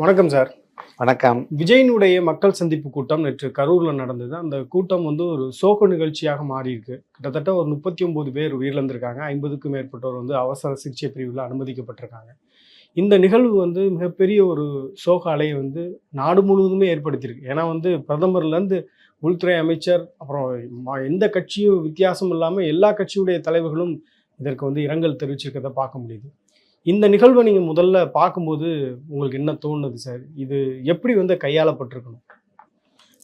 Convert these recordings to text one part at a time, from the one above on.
வணக்கம் சார். வணக்கம். விஜயினுடைய மக்கள் சந்திப்பு கூட்டம் நேற்று கரூர்ல நடந்தது. அந்த கூட்டம் வந்து ஒரு சோக நிகழ்ச்சியாக மாறி இருக்கு கிட்டத்தட்ட ஒரு முப்பத்தி ஒன்பது பேர் உயிரிழந்திருக்காங்க. ஐம்பதுக்கும் மேற்பட்டோர் வந்து அவசர சிகிச்சை பிரிவில் அனுமதிக்கப்பட்டிருக்காங்க. இந்த நிகழ்வு வந்து மிகப்பெரிய ஒரு சோக அலையை வந்து நாடு முழுவதுமே ஏற்படுத்தியிருக்கு. ஏன்னா வந்து பிரதமர்லேருந்து உள்துறை அமைச்சர் அப்புறம் எந்த கட்சியும் வித்தியாசம் இல்லாமல் எல்லா கட்சியுடைய தலைவர்களும் இதற்கு வந்து இரங்கல் தெரிவிச்சிருக்கிறத பார்க்க முடியுது. இந்த நிகழ்வை நீங்கள் முதல்ல பார்க்கும்போது உங்களுக்கு என்ன தோணுது சார்? இது எப்படி வந்து கையாளப்பட்டிருக்கணும்?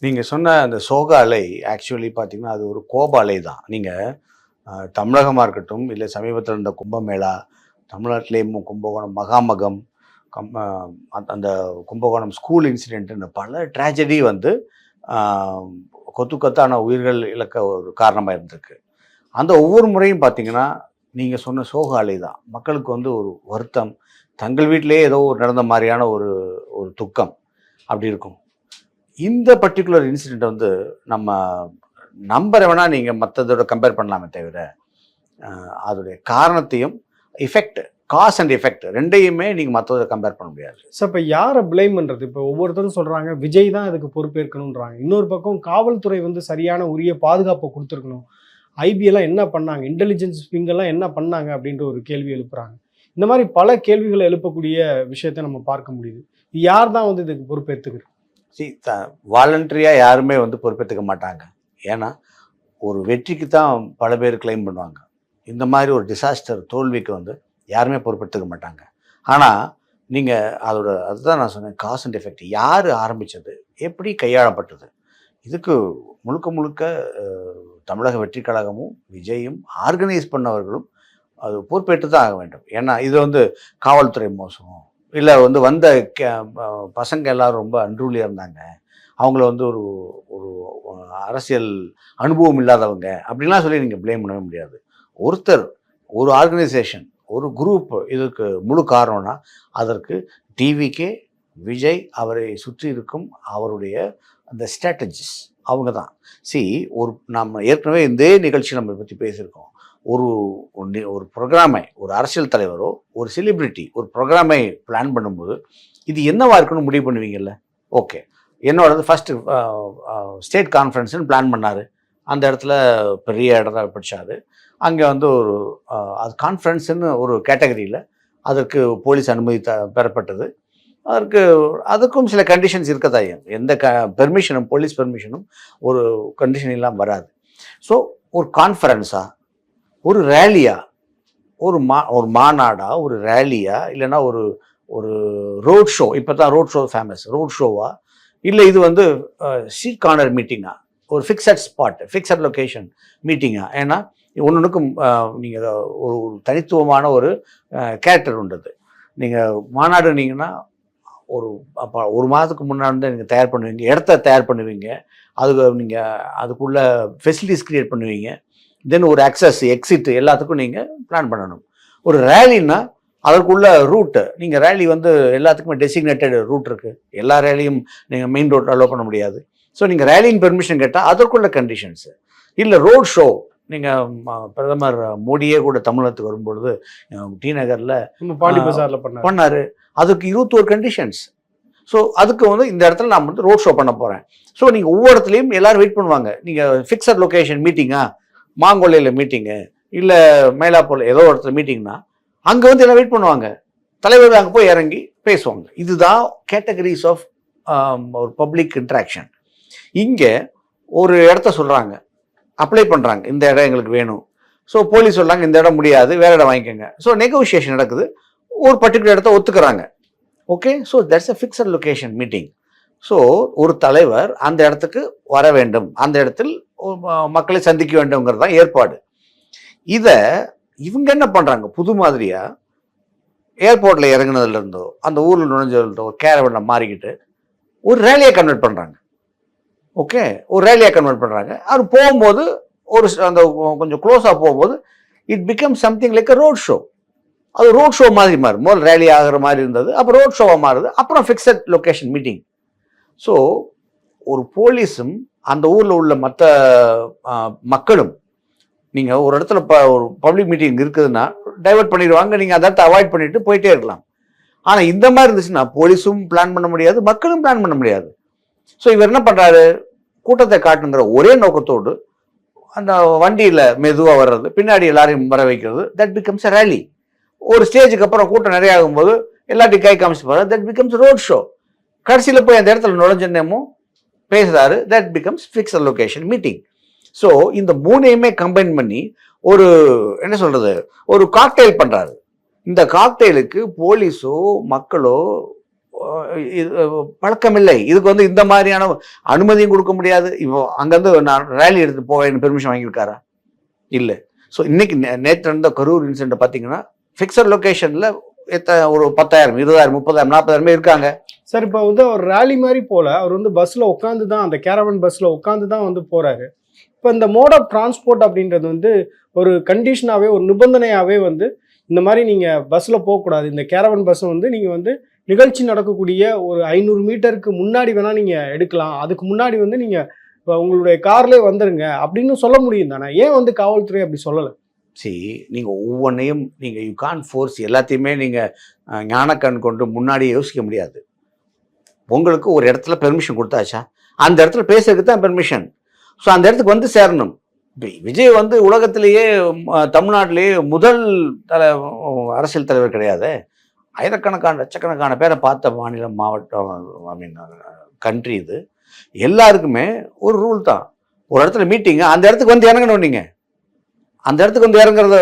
நீங்கள் சொன்ன அந்த சோக அலை ஆக்சுவலி பார்த்தீங்கன்னா அது ஒரு கோப அலை தான். நீங்கள் தமிழகமாக இருக்கட்டும் இல்லை சமீபத்தில் இருந்த கும்பமேளா தமிழ்நாட்டிலேயும் கும்பகோணம் மகாமகம் கம் அந்த- கும்பகோணம் ஸ்கூல் இன்சிடென்ட்னு பல ட்ராஜடி வந்து கொத்து கொத்தான உயிர்கள் இழக்க ஒரு காரணமாக இருந்திருக்கு. அந்த ஒவ்வொரு முறையும் பார்த்தீங்கன்னா நீங்கள் சொன்ன சோக அலை தான். மக்களுக்கு வந்து ஒரு வருத்தம். தங்கள் வீட்டிலேயே ஏதோ ஒரு நடந்த மாதிரியான ஒரு ஒரு துக்கம். அப்படி இருக்கும். இந்த பர்டிகுலர் இன்சிடெண்ட் வந்து நம்ம நம்பரை வேணால் நீங்கள் மற்றதோட கம்பேர் பண்ணலாமே தவிர அதோடைய காரணத்தையும் எஃபெக்ட் காஸ் அண்ட் எஃபெக்ட் ரெண்டையுமே நீங்கள் மற்றதோட கம்பேர் பண்ண முடியாது. சார் இப்போ யாரை பிளேம் பண்ணுறது இப்போ ஒவ்வொருத்தரும் சொல்கிறாங்க விஜய் தான் இதுக்கு பொறுப்பேற்கணுன்றாங்க இன்னொரு பக்கம் காவல்துறை வந்து சரியான உரிய பாதுகாப்பை கொடுத்துருக்கணும். ஐபிஎல்லாம் எல்லாம் என்ன பண்ணாங்க? இன்டெலிஜென்ஸ் விங்கெல்லாம் என்ன பண்ணாங்க? அப்படின்ற ஒரு கேள்வி எழுப்புறாங்க. இந்த மாதிரி பல கேள்விகளை எழுப்பக்கூடிய விஷயத்தை நம்ம பார்க்க முடியுது. யார் தான் வந்து இதுக்கு பொறுப்பேற்றுக்கிறது சி த வாலண்டரியாக யாருமே வந்து பொறுப்பேற்றுக்க மாட்டாங்க. ஏன்னா ஒரு வெற்றிக்கு தான் பல பேர் கிளைம் பண்ணுவாங்க. இந்த மாதிரி ஒரு டிசாஸ்டர் தோல்விக்கு வந்து யாருமே பொறுப்பெடுத்துக்க மாட்டாங்க. ஆனால் நீங்கள் அதோட அதுதான் நான் சொன்னேன் காஸ் அண்ட் எஃபெக்ட் யார் ஆரம்பித்தது எப்படி கையாளப்பட்டது? இதுக்கு முழுக்க முழுக்க தமிழக வெற்றி கழகமும் விஜயும் ஆர்கனைஸ் பண்ணவர்களும் அது பொறுப்பேற்று தான் ஆக வேண்டும். ஏன்னா இது வந்து காவல்துறை மோசம். இல்லை வந்து வந்த கே- பசங்க எல்லாரும் ரொம்ப அன்றுலியாக இருந்தாங்க. அவங்கள வந்து ஒரு ஒரு அரசியல் அனுபவம் இல்லாதவங்க அப்படிலாம் சொல்லி நீங்கள் ப்ளேம் பண்ணவே முடியாது. ஒருத்தர் ஒரு ஆர்கனைசேஷன் ஒரு குரூப் இதுக்கு முழு காரணம்னா அதற்கு டிவிக்கே விஜய் அவரை சுற்றி இருக்கும் அவருடைய அந்த ஸ்ட்ராட்டஜிஸ் அவங்க தான் சி ஒரு நம்ம ஏற்கனவே இதே நிகழ்ச்சி நம்ம பற்றி பேசியிருக்கோம். ஒரு ஒரு ஒரு ப்ரோக்ராமை ஒரு அரசியல் தலைவரோ ஒரு செலிப்ரிட்டி ஒரு ப்ரோக்ராமை பிளான் பண்ணும்போது இது என்னவா இருக்குன்னு முடிவு பண்ணுவீங்கல்ல? ஓகே என்னோடது ஃபஸ்ட்டு ஸ்டேட் கான்ஃபரன்ஸ்னு பிளான் பண்ணார். அந்த இடத்துல பெரிய இடத்த படித்தார் அங்கே வந்து ஒரு அது கான்ஃபரன்ஸுன்னு ஒரு கேட்டகரியில் அதற்கு போலீஸ் அனுமதி த பெறப்பட்டது. அதற்கு அதுக்கும் சில கண்டிஷன்ஸ் இருக்கதா எந்த க பெர்மிஷனும் போலீஸ் பெர்மிஷனும் ஒரு கண்டிஷன் இல்லாமல் வராது. ஸோ ஒரு கான்ஃபரன்ஸா ஒரு ரேலியா ஒரு மா ஒரு மாநாடா ஒரு ரேலியா இல்லைன்னா ஒரு ஒரு ரோட் ஷோ இப்போ தான் ரோட் ஷோ ஃபேமஸ் ரோட் ஷோவா இல்லை இது வந்து சீ கார்னர் மீட்டிங்கா ஒரு ஃபிக்ஸட் ஸ்பாட் ஃபிக்ஸட் லொக்கேஷன் மீட்டிங்கா ஏன்னா ஒன்றுக்கும் நீங்கள் ஒரு ஒரு தனித்துவமான ஒரு கேரக்டர் உண்டது நீங்கள் மாநாடுனீங்கன்னா ஒரு அப்போ ஒரு மாதத்துக்கு முன்னாடி நீங்கள் தயார் பண்ணுவீங்க இடத்த தயார் பண்ணுவீங்க. அதுக்கு நீங்கள் அதுக்குள்ள ஃபெசிலிட்டிஸ் க்ரியேட் பண்ணுவீங்க. தென் ஒரு அக்சஸ் எக்ஸிட் எல்லாத்துக்கும் நீங்கள் பிளான் பண்ணணும். ஒரு ரேலின்னா அதற்குள்ள ரூட்டு நீங்கள் ரேலி வந்து எல்லாத்துக்குமே டெசிக்னேட்டட் ரூட் இருக்குது எல்லா ரேலியும் நீங்கள் மெயின் ரோட் அலோவ் பண்ண முடியாது. ஸோ நீங்கள் ரேலியின் பெர்மிஷன் கேட்டால் அதற்குள்ள கண்டிஷன்ஸு இல்லை ரோட் ஷோ நீங்கள் பிரதமர் மோடியே கூட தமிழகத்துக்கு வரும்பொழுது டி நகரில் பாண்டி பஜார்ல பண்ணாங்க பண்ணாரு. அதுக்கு இருபத்தோரு கண்டிஷன்ஸ் ஸோ அதுக்கு வந்து இந்த இடத்துல நான் வந்து ரோட் ஷோ பண்ண போகிறேன் ஸோ நீங்கள் ஒவ்வொரு இடத்துலையும் எல்லாரும் வெயிட் பண்ணுவாங்க. நீங்கள் ஃபிக்ஸட் லொகேஷன் மீட்டிங்கா மாங்கொல்லையில் மீட்டிங்கு இல்லை மயிலாப்பூர் ஏதோ இடத்துல மீட்டிங்னா அங்கே வந்து எல்லாம் வெயிட் பண்ணுவாங்க. தலைவர் அங்கே போய் இறங்கி பேசுவாங்க. இதுதான் கேட்டகரிஸ் ஆஃப் ஒரு பப்ளிக் இன்ட்ராக்ஷன் இங்கே ஒரு இடத்த சொல்கிறாங்க அப்ளை பண்ணுறாங்க இந்த இடம் எங்களுக்கு வேணும். ஸோ போலீஸ் சொல்கிறாங்க இந்த இடம் முடியாது வேற இடம் வாங்கிக்கோங்க. ஸோ நெகோசியேஷன் நடக்குது. ஒரு பர்டிகுலர் இடத்த ஒத்துக்கிறாங்க. Okay so that's a fixed location meeting so ஒரு தலைவர் அந்த இடத்துக்கு வர வேண்டும். அந்த இடத்தில் ம- மக்களை சந்திக்க வேண்டும்ங்கிறது தான் ஏற்பாடு. இதை இவங்க என்ன பண்ணுறாங்க புது மாதிரியாக ஏர்போர்ட்டில் இறங்குனதுலேருந்தோ அந்த ஊரில் நுழைஞ்சதுலேருந்தோ கேரவனை மாறிக்கிட்டு ஒரு ரேலியை கன்வெர்ட் பண்ணுறாங்க ஓகே ஒரு ரேலியாக கன்வெர்ட் பண்ணுறாங்க அவர் போகும்போது ஒரு அந்த கொஞ்சம் க்ளோஸாக போகும்போது it become something like a road show அது ரோட் ஷோ மாதிரி மாறும். முதல் ரேலி ஆகிற மாதிரி இருந்தது அப்புறம் ரோட் ஷோவாக மாறுது அப்புறம் ஃபிக்ஸட் லொக்கேஷன் மீட்டிங் ஸோ ஒரு போலீஸும் அந்த ஊரில் உள்ள மற்ற மக்களும் நீங்கள் ஒரு இடத்துல ப ஒரு பப்ளிக் மீட்டிங் இருக்குதுன்னா டைவர்ட் பண்ணிடுவாங்க. நீங்கள் அந்த இடத்த அவாய்ட் பண்ணிட்டு போயிட்டே இருக்கலாம். ஆனால் இந்த மாதிரி இருந்துச்சுன்னா போலீஸும் பிளான் பண்ண முடியாது மக்களும் பிளான் பண்ண முடியாது. ஸோ இவர் என்ன பண்ணுறாரு கூட்டத்தை காட்டுங்கிற ஒரே நோக்கத்தோடு அந்த வண்டியில் மெதுவாக வர்றது பின்னாடி எல்லாரையும் வர வைக்கிறது தட் பிகம்ஸ் அ ரேலி ஒரு ஸ்டேஜுக்கு அப்புறம் கூட்டம் நிறைய ஆகும்போது எல்லாத்தையும் கை காமிச்சு போகிறது தட் பிகம்ஸ் ரோட் ஷோ கடைசியில் போய் அந்த இடத்துல நுழைஞ்சனேமோ பேசுகிறாரு that becomes fix location meeting so இந்த மூணையுமே கம்பைன் பண்ணி ஒரு என்ன சொல்கிறது ஒரு காக்டெயில் பண்ணுறாரு இந்த காக்டெயிலுக்கு போலீஸோ மக்களோ பழக்கமில்லை. இதுக்கு வந்து இந்த மாதிரியான அனுமதியும் கொடுக்க முடியாது. இப்போ அங்கேருந்து நான் ரேலி எடுத்து போவேன் பெர்மிஷன் வாங்கியிருக்காரா? இல்லை. ஸோ இன்னைக்கு நே- நேற்று நடந்த கரூர் இன்சிடென்ட் பார்த்தீங்கன்னா ஃபிக்ஸட் லொக்கேஷனில் எத்த ஒரு பத்தாயிரம் இருபதாயிரம் முப்பதாயிரம் நாற்பதாயிரமே இருக்காங்க. சார் இப்போ வந்து அவர் ரேலி மாதிரி போல அவர் வந்து பஸ்ஸில் உட்காந்து தான் அந்த கேரவன் பஸ்ஸில் உட்காந்து தான் வந்து போகிறாரு இப்போ இந்த மோட் ஆஃப் டிரான்ஸ்போர்ட் அப்படின்றது வந்து ஒரு கண்டிஷனாகவே ஒரு நிபந்தனையாகவே வந்து இந்த மாதிரி நீங்கள் பஸ்ஸில் போகக்கூடாது. இந்த கேரவன் பஸ்ஸை வந்து நீங்கள் வந்து நிகழ்ச்சி நடக்கக்கூடிய ஒரு ஐநூறு மீட்டருக்கு முன்னாடி வேணா நீங்க எடுக்கலாம். அதுக்கு முன்னாடி வந்து நீங்க இப்போ உங்களுடைய கார்லேயே வந்துருங்க அப்படின்னு சொல்ல முடியும் தானே? ஏன் வந்து காவல்துறை அப்படி சொல்லலை? சரி நீங்கள் ஒவ்வொன்றையும் நீங்கள் யூ கான் ஃபோர்ஸ் எல்லாத்தையுமே நீங்கள் ஞானக்கண் கொண்டு முன்னாடியே யோசிக்க முடியாது. உங்களுக்கு ஒரு இடத்துல பெர்மிஷன் கொடுத்தாச்சா? அந்த இடத்துல பேசுறதுக்கு தான் பெர்மிஷன் ஸோ அந்த இடத்துக்கு வந்து சேரணும். விஜய் வந்து உலகத்திலேயே தமிழ்நாட்டிலேயே முதல் தலை அரசியல் தலைவர் கிடையாது? ஆயிரக்கணக்கான லட்சக்கணக்கான பேரை பார்த்த மாநிலம் மாவட்டம் ஐ மீன் கண்ட்ரி இது. எல்லாருக்குமே ஒரு ரூல் தான். ஒரு இடத்துல மீட்டிங் அந்த இடத்துக்கு வந்து இறங்கணும் நீங்க. அந்த இடத்துக்கு வந்து இறங்குறது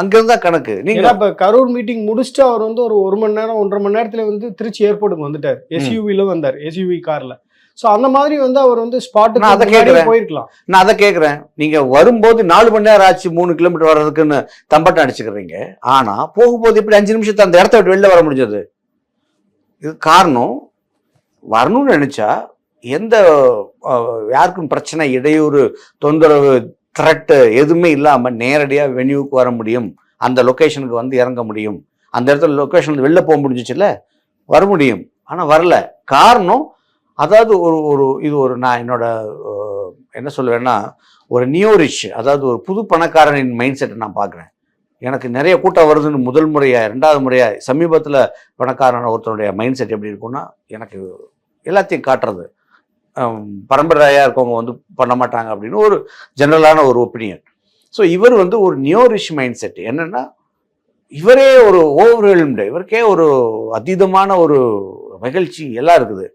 அங்கிருந்தா கணக்கு. நீங்க இப்ப கரூர் மீட்டிங் முடிச்சுட்டு அவர் வந்து ஒரு ஒரு மணி நேரம் ஒன்றரை மணி நேரத்துல வந்து திருச்சி ஏர்போர்ட்டுக்கு வந்துட்டார். எஸ்யூவில வந்தார். எஸ்யூவி கார்ல சோ அந்த மாதிரி வந்து அவர் வந்து நான் அதை கேக்குறேன். போயிருக்கலாம். நான் அதை கேட்குறேன். நீங்க வரும்போது நாலு மணி நேரம் ஆச்சு மூணு கிலோமீட்டர் வர்றதுக்குன்னு தம்பட்டம் அடிச்சுக்கிறீங்க. ஆனா போகும்போது இப்படி அஞ்சு நிமிஷத்தை அந்த இடத்த விட்டு வெளில வர முடிஞ்சது? இது காரணம் வரணும்னு நினைச்சா எந்த யாருக்கும் பிரச்சனை இடையூறு தொந்தரவு த்ரெட்டு எதுவுமே இல்லாம நேரடியா வென்யூக்கு வர முடியும். அந்த லொகேஷனுக்கு வந்து இறங்க முடியும். அந்த இடத்துல லொகேஷன் வெளில போக முடிஞ்சிச்சுல வர முடியும். ஆனா வரல. காரணம் அதாவது ஒரு ஒரு இது ஒரு நான் என்னோட என்ன சொல்லுவேன்னா ஒரு நியூ ரிச் அதாவது ஒரு புது பணக்காரனின் மைண்ட் செட்டை நான் பார்க்குறேன். எனக்கு நிறைய கூட்டம் வருதுன்னு முதல் முறையாக ரெண்டாவது முறையாக சமீபத்தில் பணக்காரன ஒருத்தருடைய மைண்ட் செட் எப்படி இருக்கும்னா எனக்கு எல்லாத்தையும் காட்டுறது. பரம்பரையாக இருக்கவங்க வந்து பண்ண மாட்டாங்க அப்படின்னு ஒரு ஜென்ரலான ஒரு ஒப்பீனியன் ஸோ இவர் வந்து ஒரு நியோரிஷ் மைண்ட் செட் என்னென்னா இவரே ஒரு ஓவர்வெல்ம்டு இவருக்கே ஒரு அதீதமான ஒரு மகிழ்ச்சி எல்லாம் இருக்குது.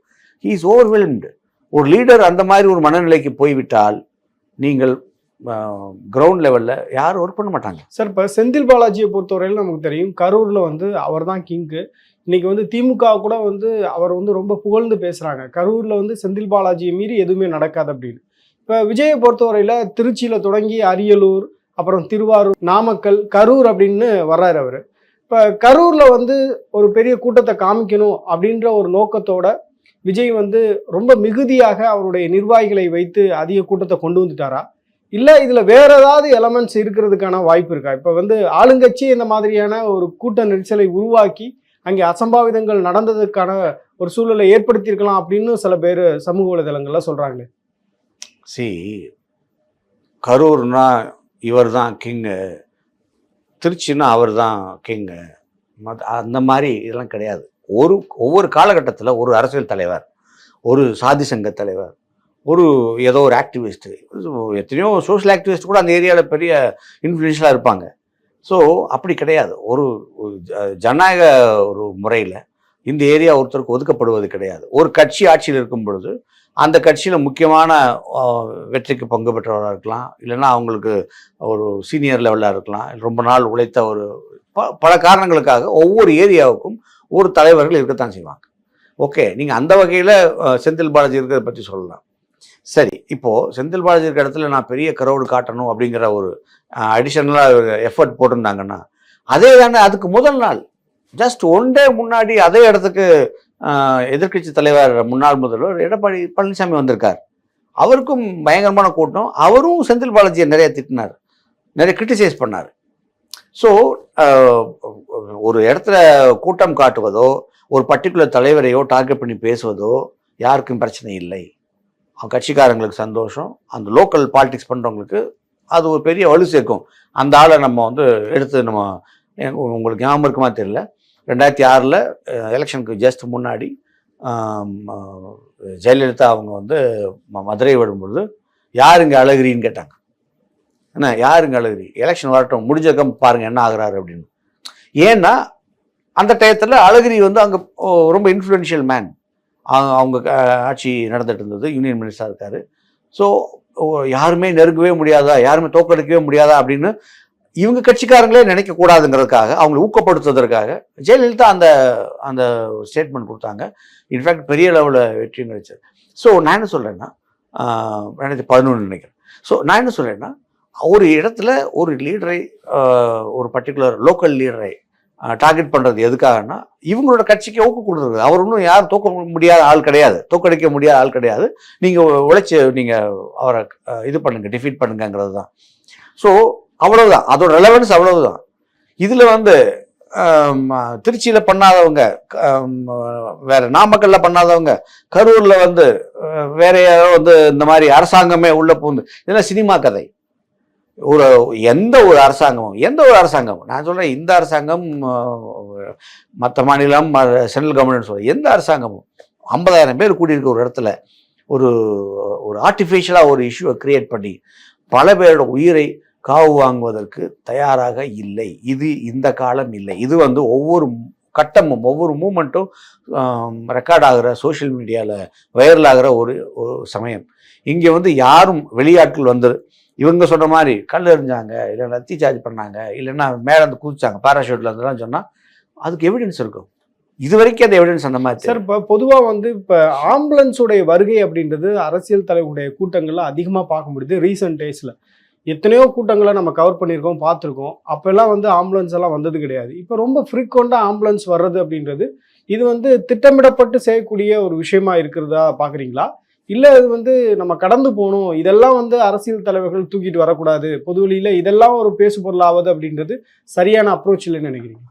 ஹீ இஸ் ஓவர்வெல்ம்டு ஒரு லீடர் அந்த மாதிரி ஒரு மனநிலைக்கு போய்விட்டால் நீங்கள் கிரவுண்ட் லெவலில் யாரும் ஒர்க் பண்ண மாட்டாங்க. சார் இப்போ செந்தில் பாலாஜியை பொறுத்தவரையில நமக்கு தெரியும் கரூரில் வந்து அவர் தான் கிங்கு இன்றைக்கி வந்து திமுக கூட வந்து அவர் வந்து ரொம்ப புகழ்ந்து பேசுகிறாங்க கரூரில் வந்து செந்தில் பாலாஜியை மீறி எதுவுமே நடக்காது அப்படின்னு. இப்போ விஜயை பொறுத்தவரையில் திருச்சியில் தொடங்கி அரியலூர் அப்புறம் திருவாரூர் நாமக்கல் கரூர் அப்படின்னு வர்றாரு அவர். இப்போ கரூரில் வந்து ஒரு பெரிய கூட்டத்தை காமிக்கணும் அப்படின்ற ஒரு நோக்கத்தோட விஜய் வந்து ரொம்ப மிகுதியாக அவருடைய நிர்வாகிகளை வைத்து அதிக கூட்டத்தை கொண்டு வந்துட்டாரா? இல்லை இதில் வேற ஏதாவது எலமெண்ட்ஸ் இருக்கிறதுக்கான வாய்ப்பு இருக்கா? இப்போ வந்து ஆளுங்கட்சி இந்த மாதிரியான ஒரு கூட்ட நெரிசலை உருவாக்கி அங்கே அசம்பாவிதங்கள் நடந்ததுக்கான ஒரு சூழலை ஏற்படுத்தியிருக்கலாம் அப்படின்னு சில பேர் சமூக வலைதளங்கள்ல சொல்கிறாங்களே சி கரூர்னா இவர் தான் கிங்கு திருச்சின்னா அவர் தான் கிங்கு அந்த மாதிரி இதெல்லாம் கிடையாது. ஒரு ஒவ்வொரு காலகட்டத்தில் ஒரு அரசியல் தலைவர் ஒரு சாதி சங்க தலைவர் ஒரு ஏதோ ஒரு ஆக்டிவிஸ்ட்டு எத்தனையோ சோஷியல் ஆக்டிவிஸ்ட் கூட அந்த ஏரியாவில் பெரிய இன்ஃப்ளூயன்ஷியலாக இருப்பாங்க. ஸோ அப்படி கிடையாது. ஒரு ஜனநாயக ஒரு முறையில் இந்த ஏரியா ஒருத்தருக்கு ஒதுக்கப்படுவது கிடையாது. ஒரு கட்சி ஆட்சியில் இருக்கும் பொழுது அந்த கட்சியில் முக்கியமான வெற்றிக்கு பங்கு பெற்றவராக இருக்கலாம். இல்லைன்னா அவங்களுக்கு ஒரு சீனியர் லெவலாக இருக்கலாம். ரொம்ப நாள் உழைத்த ஒரு ப பல காரணங்களுக்காக ஒவ்வொரு ஏரியாவுக்கும் ஒரு தலைவர்கள் இருக்கத்தான் செய்வாங்க. ஓகே நீங்கள் அந்த வகையில் செந்தில் பாலாஜி இருக்கிறத பற்றி சொல்லலாம். சரி இப்போது செந்தில் பாலாஜி இருக்கிற இடத்துல நான் பெரிய கரோடு காட்டணும் அப்படிங்கிற ஒரு அடிஷனலாக எஃபர்ட் போட்டிருந்தாங்கன்னா அதே தானே அதுக்கு முதல் நாள். ஜஸ்ட் ஒன் டே முன்னாடி அதே இடத்துக்கு எதிர்க்கட்சி தலைவர் முன்னாள் முதல்வர் எடப்பாடி பழனிசாமி வந்திருக்கார். அவருக்கும் பயங்கரமான கூட்டம். அவரும் செந்தில் பாலாஜியை நிறைய திட்டினார். நிறைய கிரிட்டிசைஸ் பண்ணார். ஸோ uh, ஒரு இடத்துல கூட்டம் காட்டுவதோ ஒரு பர்டிகுலர் தலைவரையோ டார்கெட் பண்ணி பேசுவதோ யாருக்கும் பிரச்சனை இல்லை. அவங்க கட்சிக்காரங்களுக்கு சந்தோஷம். அந்த லோக்கல் பாலிடிக்ஸ் பண்ணுறவங்களுக்கு அது ஒரு பெரிய வலு சேர்க்கும். அந்த ஆளை நம்ம வந்து எடுத்து நம்ம உங்களுக்கு ஞாபகம் இருக்குமா தெரியல. ரெண்டாயிரத்தி ஆறில் எலெக்ஷனுக்கு ஜஸ்ட் முன்னாடி ஜெயலலிதா அவங்க வந்து ம- மதுரை வரும்பொழுது யார் இங்கே அழகிரின்னு கேட்டாங்க. என்ன யாருங்க அழுகுறி? அழகிரி எலெக்ஷன் வரட்டும் முடிஞ்சக்கம் பாருங்கள் என்ன ஆகுறாரு அப்படின்னு. ஏன்னா அந்த டயத்தில் அழகிரி வந்து அங்கே ரொம்ப இன்ஃப்ளூயன்ஷியல் மேன் அவங்க க- ஆட்சி நடந்துட்டு இருந்தது யூனியன் மினிஸ்டராக இருக்கார். ஸோ யாருமே நெருங்கவே முடியாதா? யாருமே தோக்கடிக்கவே முடியாதா? அப்படின்னு இவங்க கட்சிக்காரங்களே நினைக்கக்கூடாதுங்கிறதுக்காக அவங்களை ஊக்கப்படுத்துவதற்காக ஜெயலலிதா அந்த அந்த ஸ்டேட்மெண்ட் கொடுத்தாங்க. இன்ஃபேக்ட் பெரிய லெவலில் வெற்றியும் கிடைச்சது. ஸோ நான் என்ன சொல்கிறேன்னா ரெண்டாயிரத்தி பதினொன்று நினைக்கிறேன். ஸோ நான் என்ன சொல்கிறேன்னா ஒரு இடத்துல ஒரு லீடரை ஒரு பர்டிகுலர் லோக்கல் லீடரை டார்கெட் பண்ணுறது எதுக்காகன்னா இவங்களோட கட்சிக்கு ஊக்கு கொடுத்துருக்குது அவர் ஒன்றும் யாரும் தோக்க முடியாத ஆள் கிடையாது. தோக்கடிக்க முடியாத ஆள் கிடையாது. நீங்கள் உழைச்சி நீங்கள் அவரை இது பண்ணுங்கள் டிஃபீட் பண்ணுங்கங்கிறது தான். ஸோ அவ்வளவுதான். அதோட ரெலவன்ஸ் அவ்வளவுதான். இதில் வந்து திருச்சியில் பண்ணாதவங்க ஆம், வேற நாமக்கல்ல பண்ணாதவங்க கரூரில் வந்து வேற யாரோ வந்து இந்த மாதிரி அரசாங்கமே உள்ளே பூந்து இதெல்லாம் சினிமா கதை. ஒரு எந்த ஒரு அரசாங்கமும் எந்த ஒரு அரசாங்கம் நான் சொல்கிறேன் இந்த அரசாங்கம் மற்ற மாநிலம் சென்ட்ரல் கவர்மெண்ட் சொல்கிறேன் எந்த அரசாங்கமும் ஐம்பதாயிரம் பேர் கூடியிருக்க ஒரு இடத்துல ஒரு ஒரு ஆர்டிஃபிஷியலாக ஒரு இஷ்யூவை க்ரியேட் பண்ணி பல பேரோட உயிரை காவு வாங்குவதற்கு தயாராக இல்லை. இது இந்த காலம் இல்லை. இது வந்து ஒவ்வொரு கட்டமும் ஒவ்வொரு மூமெண்ட்டும் ரெக்கார்ட் ஆகிற சோஷியல் மீடியாவில் வைரல் ஆகிற ஒரு ஒரு சமயம். இங்கே வந்து யாரும் வெளியாட்கள் வந்து இவங்க சொல்ற மாதிரி கல் எறிஞ்சாங்க இல்லை லத்தி சார்ஜ் பண்ணாங்க இல்லைன்னா மேலே வந்து குதிச்சாங்க பாராஷூட்ல இருந்தெல்லாம் சொன்னா அதுக்கு எவிடன்ஸ் இருக்கும். இது வரைக்கும் அந்த எவிடன்ஸ் அந்த மாதிரி சார் இப்போ பொதுவாக வந்து இப்போ ஆம்புலன்ஸுடைய வருகை அப்படின்றது அரசியல் தலைவருடைய கூட்டங்கள்ல அதிகமாக பார்க்க முடியுது. ரீசெண்ட் டேஸில் எத்தனையோ கூட்டங்களை நம்ம கவர் பண்ணியிருக்கோம் பார்த்துருக்கோம். அப்போல்லாம் வந்து ஆம்புலன்ஸ் எல்லாம் வந்தது கிடையாது. இப்போ ரொம்ப ஃப்ரீக்வெண்ட்டாக ஆம்புலன்ஸ் வர்றது அப்படின்றது இது வந்து திட்டமிடப்பட்டு செய்யக்கூடிய ஒரு விஷயமா இருக்கிறதா பார்க்குறீங்களா இல்லை இது வந்து நம்ம கடந்து போகணும். இதெல்லாம் வந்து அரசியல் தலைவர்கள் தூக்கிட்டு வரக்கூடாது. பொது வழியில் இதெல்லாம் ஒரு பேசு பொருளாவது அப்படின்றது சரியான அப்ரோச் இல்லைன்னு நினைக்கிறீங்க.